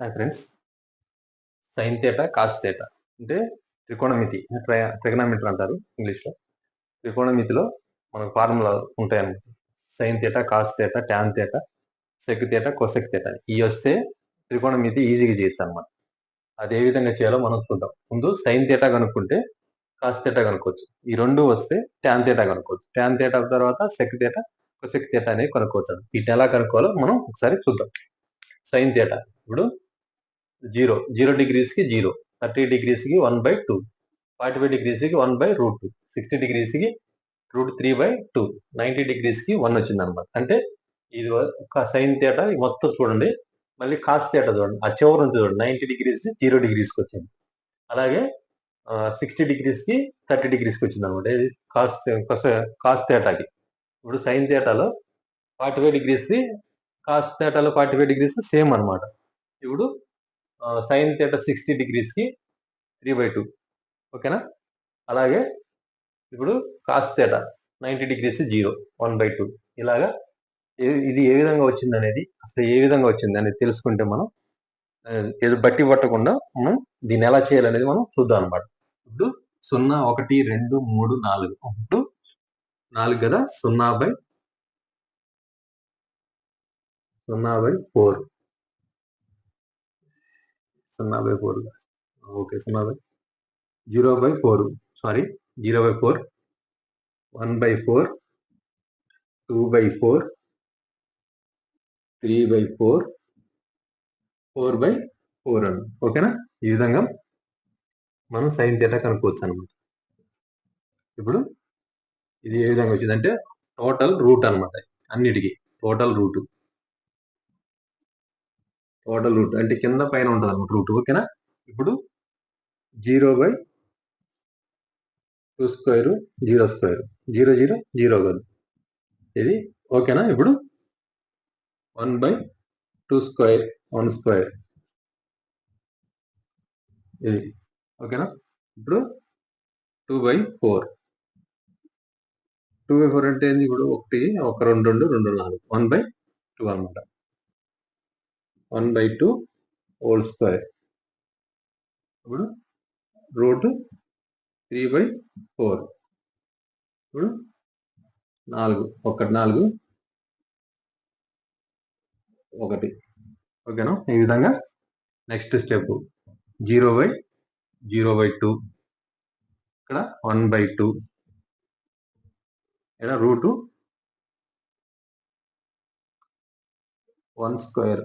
Hi friends sine theta cos theta అంటే త్రికోణమితి ట్రిగనమిటర్ అంటారు ఇంగ్లీష్లో త్రికోణమితిలో మనకు ఫార్ములా ఉంటాయన్నమాట. సైన్ తేట కాస్ తేట ట్యాన్ తేట సెక్ తేట కొసెక్ తేట ఇవి వస్తే త్రికోణమితి ఈజీగా చేయొచ్చు అనమాట అది ఏ విధంగా చేయాలో మనం అనుకుంటాం ముందు సైన్ తేట కనుక్కుంటే కాస్ తేట కనుక్కోవచ్చు. ఈ రెండు వస్తే ట్యాన్ తేట కనుక్కోవచ్చు. ట్యాన్ తేట తర్వాత సెక్ తేట కొసెక్ తేట అనేది కనుక్కోవచ్చు. వీటిని ఎలా కనుక్కోవాలో మనం ఒకసారి చూద్దాం. సైన్ తేట ఇప్పుడు జీరో. జీరో డిగ్రీస్కి zero. Thirty డిగ్రీస్కి one by two. Forty five డిగ్రీస్కి one by root two. Sixty డిగ్రీస్కి root three by two. Ninety డిగ్రీస్కి one వచ్చింది అనమాట అంటే ఇది ఒక సైన్ తేట మొత్తం చూడండి. మళ్ళీ కాస్ తేట చూడండి. ఆ చివరి నుంచి చూడండి. నైన్టీ డిగ్రీస్ జీరో డిగ్రీస్కి వచ్చింది. అలాగే సిక్స్టీ డిగ్రీస్కి థర్టీ డిగ్రీస్కి వచ్చింది అనమాట ఇది కాస్ కాస్ తేటాకి ఇప్పుడు సైన్ తేటాలో ఫార్టీ ఫైవ్ డిగ్రీస్ కాస్ తేటాలో ఫార్టీ ఫైవ్ డిగ్రీస్ సేమ్ అనమాట ఇప్పుడు సైన్ తేట సిక్స్టీ డిగ్రీస్కి త్రీ బై టూ. ఓకేనా? అలాగే ఇప్పుడు cos theta ninety degrees zero one by two. ఇలాగా ఇది ఏ విధంగా వచ్చింది అనేది అసలు ఏ విధంగా వచ్చింది అనేది తెలుసుకుంటే మనం ఏదో బట్టి పట్టకుండా మనం దీన్ని ఎలా చేయాలనేది మనం చూద్దాం అనమాట ఇప్పుడు సున్నా ఒకటి రెండు మూడు నాలుగు. ఇప్పుడు నాలుగు కదా? సున్నా బై సున్నా బై ఫోర్. సున్నా బై ఫోర్. ఓకే సున్నా by zero by four. Sorry zero by four. One by four. Two by four. Three by four. Four by four అని ఓకేనా? ఈ విధంగా మనం సైన్ తేటా కనుక్కోవచ్చు అనమాట ఇప్పుడు ఇది ఏ విధంగా వచ్చిందంటే టోటల్ రూట్ అనమాట అన్నిటికీ టోటల్ రూట్. టోటల్ రూట్ అంటే కింద పైన ఉంటుంది అనమాట రూట్. ఓకేనా ఇప్పుడు zero by two square zero square. Zero zero zero కాదు. ఇది ఓకేనా ఇప్పుడు one by two square one square. ఇది ఓకేనా ఇప్పుడు two by four. Two by four అంటే ఏంది? ఇప్పుడు ఒకటి ఒక రెండు రెండు రెండు నాలుగు. వన్ బై టూ అనమాట one by two whole square. ఇప్పుడు రూట్ త్రీ బై ఫోర్. ఇప్పుడు నాలుగు ఒకటి నాలుగు ఒకటి. ఓకేనా? ఈ విధంగా next step zero by zero by two. ఇక్కడ వన్ బై టూ. ఇక్కడ root one square.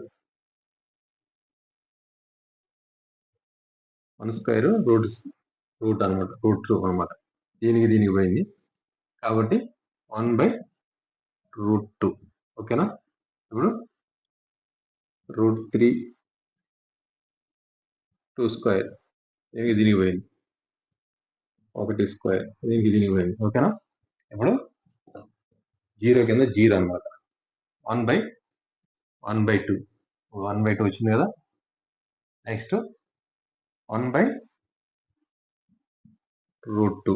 One square root root అనమాట రూట్ టూ అనమాట. దీనికి దీనికి పోయింది. కాబట్టి వన్ బై రూట్ టూ. ఓకేనా? ఇప్పుడు రూట్ త్రీ టూ స్క్వేర్. దీనికి దీనికి పోయింది. ఒకటి స్క్వేర్. దీనికి దీనికి పోయింది. ఓకేనా? ఇప్పుడు జీరో కింద జీరో అనమాట. One by one by two. One by two వచ్చింది కదా? Next one by root two.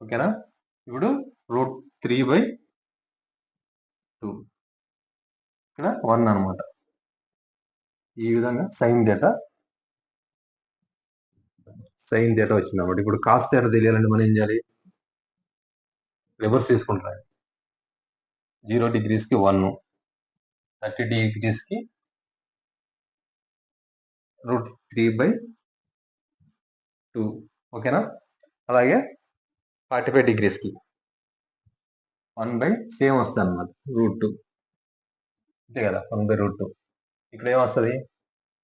ఓకేనా? ఇప్పుడు రూట్ త్రీ బై టూ. ఇక్కడ వన్ అనమాట ఈ విధంగా సైన్ డేటా సైన్ డేటా వచ్చింది అనమాట ఇప్పుడు కాస్ట్ డేటా తెలియాలంటే మనం ఏం చేయాలి? రివర్స్ తీసుకుంటాం జీరో డిగ్రీస్కి వన్. థర్టీ డిగ్రీస్కి రూట్ త్రీ బై టూ. ఓకేనా? అలాగే ఫార్టీ ఫైవ్ డిగ్రీస్కి. వన్ బై సేమ్ వస్తుంది అనమాట రూట్ టూ. అంతే కదా వన్ బై రూట్ టూ. ఇక్కడ ఏమొస్తుంది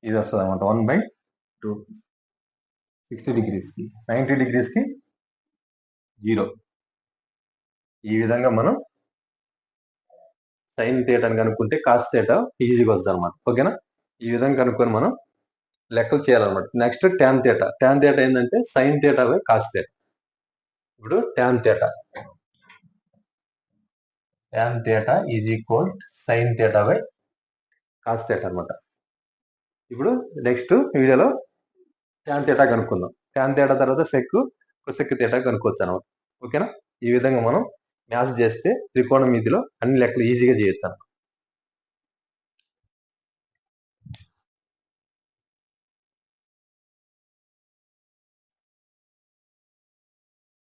ఇది వస్తుంది అనమాట వన్ బై టూ. సిక్స్టీ డిగ్రీస్కి నైంటీ డిగ్రీస్కి జీరో. ఈ విధంగా మనం సైన్ థియేటర్ని కనుక్కుంటే కాస్ట్ థియేటర్ ఈజీగా వస్తుంది అనమాట ఓకేనా? ఈ విధంగా కనుక్కొని మనం లెక్కలు చేయాలన్నమాట. Next tan theta tan theta ఏంటంటే sine theta by cos theta ఇప్పుడు tan theta tan theta is equal sine theta by cos theta అనమాట ఇప్పుడు నెక్స్ట్ వీడియోలో ట్యాన్ తేటా కనుక్కుందాం. ట్యాన్ తేటా తర్వాత సెక్ కుసెక్ తేటా కనుక్కోవచ్చు అనమాట ఓకేనా ఈ విధంగా మనం మ్యాథ్స్ చేస్తే త్రికోణమితిలో అన్ని లెక్కలు ఈజీగా చేయొచ్చు అనమాట